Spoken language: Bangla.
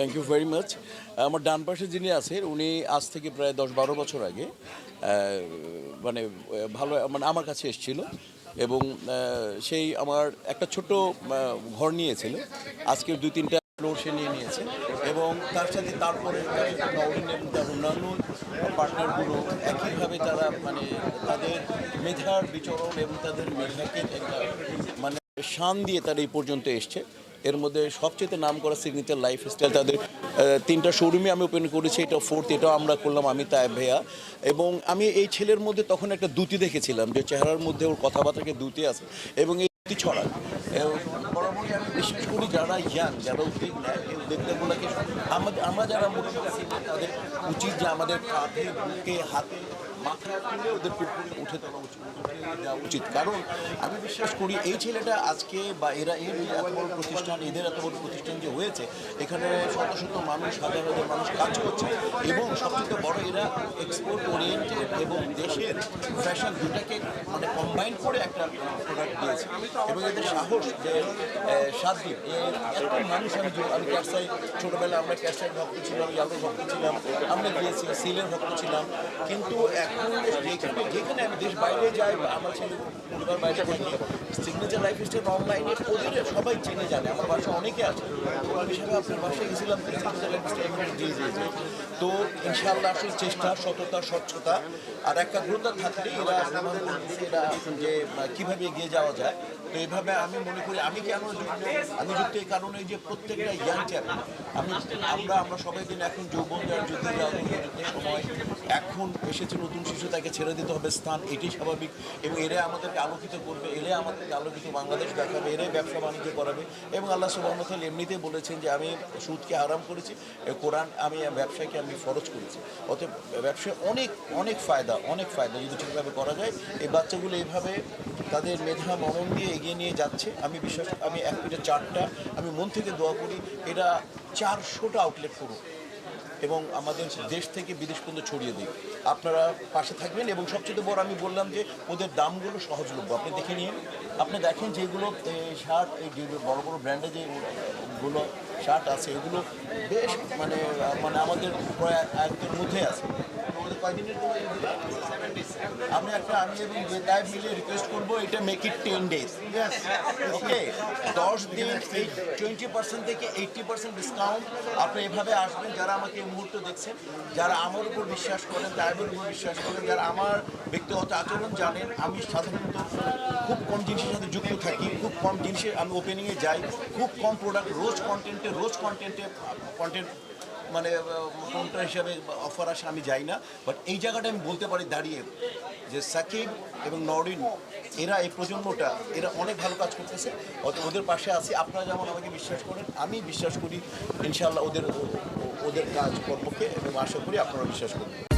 থ্যাংক ইউ ভেরি মাচ আমার ডান পাশে যিনি আছেন, উনি আজ থেকে প্রায় দশ বারো বছর আগে মানে ভালো মানে আমার কাছে এসেছিল এবং সেই আমার একটা ছোট ঘর নিয়েছিল। আজকের দুই তিনটা ফ্লোর সে নিয়ে নিয়েছে এবং তার সাথে তারপরে তার এবং অন্যান্য পার্টনারগুলো একইভাবে তারা মানে তাদের মেধার বিচরণ এবং তাদের মেধাকে একটা মানে শান দিয়ে তারা এই পর্যন্ত এসছে। এর মধ্যে সবচেয়ে নাম করা সিগনেচার লাইফস্টাইল তাদের তিনটা শোরুমে আমি ওপেন করেছি, এটা ফোর্থ এটাও আমরা করলাম আমি তাই ভেয়া এবং আমি এই ছেলের মধ্যে তখন একটা দুতি দেখেছিলাম, যে চেহারার মধ্যে ওর কথাবার্তাকে দুতি আছে, এবং এই দুতি ছড়া বিশ্বাস করি যারা ইয়াং যারা নেয় আমাদের আমরা যারা মোটামুটি তাদের উচিত যে আমাদের কাঁধে, বুকে, হাতে মাথা তুলে ওদের পুরোপুরি উঠে তোলা উচিত দেওয়া উচিত। কারণ আমি বিশ্বাস করি এই ছেলেটা আজকে বা এরা এর এত বড় প্রতিষ্ঠান, এদের এত বড় প্রতিষ্ঠান যে হয়েছে, এখানে শত শত মানুষ, হাজার হাজার মানুষ কাজ করছে এবং সবচেয়ে বড় এরা এক্সপোর্ট ওরিয়েন্টেড এবং দেশের ফ্যাশন দুটাকে মানে কম্বাইন করে একটা প্রোডাক্ট দিয়েছে। এবং এদের সাহস যে এর এত মানুষ আমি আমি ক্যারসাই ছোটোবেলায় আমরা ক্যারসাই ভক্ত ছিলাম ইয়ালোর ভক্ত ছিলাম, আমরা গিয়েছি, সিলের ভক্ত ছিলাম। কিন্তু এখন যেখানে আমি দেশ বাইরে যাই আমার ছেলে পরিবার বাইরে যাই সিগনেচার লাইফ স্টাইল অনলাইনে ওদের সবাই চেনে জানে, আমার বাসা অনেকে আছে। হিসাবে আপনার বাসায় গেছিলাম সিগনেচার লাইফ স্টাইল দিয়ে দিয়েছে। তো ইনশাআল্লাহ আসলে চেষ্টা, সততা, স্বচ্ছতা, আর একাগ্রতা থাকলে এরা এরা যে কীভাবে এগিয়ে যাওয়া যায়, তো এইভাবে আমি মনে করি, আমি কেন আমি যুক্ত এই কারণে যে প্রত্যেকটা ইয়াং চ্যাপ আমি, আমরা আমরা সবাই দিন এখন যৌবন যার যুদ্ধের সময় এখন এসেছে নতুন শিশু, তাকে ছেড়ে দিতে হবে স্থান এটি স্বাভাবিক এবং এরা আমাদেরকে আলোকিত করবে, এরা আমাদেরকে আলোকিত বাংলাদেশ দেখাবে এরাই ব্যবসা বাণিজ্য করাবে এবং আল্লাহ সুবাহতাল এমনিতে বলেছেন যে আমি সুদকে আরাম করেছি কোরআন আমি ব্যবসাকে আমি ফরজ করেছি। অতএব ব্যবসায় অনেক অনেক ফায়দা অনেক ফায়দা যদি ঠিকভাবে করা যায়, এই বাচ্চাগুলো এইভাবে তাদের মেধা, মনন দিয়ে এগিয়ে নিয়ে যাচ্ছে। আমি বিশ্বাস, আমি এক চারটা, আমি মন থেকে দোয়া করি, এরা চারশোটা আউটলেট করুক। এবং আমাদের দেশ থেকে বিদেশ পর্যন্ত ছড়িয়ে দিই আপনারা পাশে থাকবেন এবং সবচেয়ে বড় আমি বললাম যে ওদের দামগুলো সহজলভ্য। আপনি দেখে নিন। আপনি দেখেন যেগুলো শার্ট এই বড় বড় ব্র্যান্ডে যে গুলো শার্ট আছে, এগুলো বেশ মানে মানে আমাদের প্রায় আয়ত্তের মধ্যে আছে। আমি একটা আমি এবং তাই মিলে রিকোয়েস্ট করব এটা make it ten days okay দশ দিন এই টোয়েন্টি পার্সেন্ট থেকে এইটটি পার্সেন্ট ডিসকাউন্ট আপনি এভাবে আসবেন যারা আমাকে এই মুহূর্তে দেখছেন যারা আমার উপর বিশ্বাস করেন তাইবের উপর বিশ্বাস করেন যারা আমার ব্যক্তিগত আচরণ জানেন আমি সাধারণত খুব কম জিনিসের সাথে যুক্ত থাকি খুব কম জিনিসে আমি ওপেনিংয়ে যাই খুব কম প্রোডাক্ট রোজ কন্টেন্টে রোজ কন্টেন্টে কন্টেন্ট মানে কোনটা হিসাবে অফার আসে, আমি যাই না। বাট এই জায়গাটা আমি বলতে পারি দাঁড়িয়ে যে সাকিব এবং নরিন এরা এই প্রজন্মটা, এরা অনেক ভালো কাজ করতেছে। ওদের পাশে আছি। আপনারা যেমন আমাকে বিশ্বাস করেন, আমি বিশ্বাস করি ইনশাল্লাহ ওদের ওদের কাজ কর্মকে এবং আশা করি আপনারা বিশ্বাস করবেন।